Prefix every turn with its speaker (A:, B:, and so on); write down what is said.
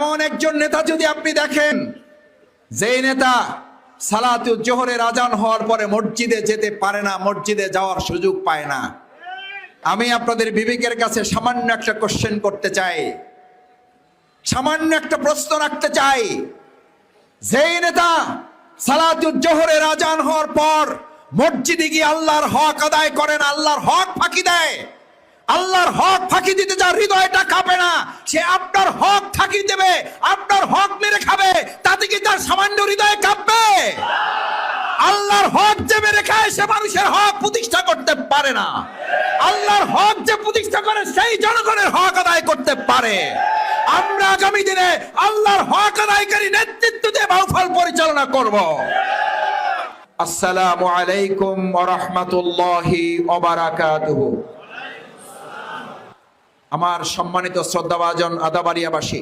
A: এমন একজন নেতা যদি আপনি দেখেন, যেই নেতা সালাতু জোহরের আজান হওয়ার পরে মসজিদে যেতে পারে না, মসজিদে যাওয়ার সুযোগ পায় না। আমি আপনাদের বিবেকের কাছে সামান্য একটা কোশ্চেন করতে চাই। সামান্য একটা প্রশ্ন রাখতে চাই। যেই নেতা সালাতুল জোহরের আজান হওয়ার পর মসজিদে গিয়ে আল্লাহর হক আদায় করেন, আল্লাহর হক ফাঁকি দেয়, আল্লাহর হক ফাঁকি দিতে যার হৃদয়টা কাঁপে সে আপনার হক ফাঁকি দেবে, আপনার হক মেরে খাবে, তাতে কি তার সামান্য হৃদয় কাঁপবে? আল্লাহর হক যে মেরে খায়, সে মানুষের হক প্রতিষ্ঠা করতে পারে না। আল্লাহর হক যে প্রতিষ্ঠা করে, সেই জনগণের হক আদায় করতে পারে। আমরা আগামী দিনে আল্লাহর হক আদায়কারী নেতৃত্ব দিয়ে বাউফল পরিচালনা করব। আসসালামু আলাইকুম ওয়া রাহমাতুল্লাহি ওয়া বারাকাতুহু। আমার সম্মানিত শ্রদ্ধাভাজন আদাবাড়িয়াবাসী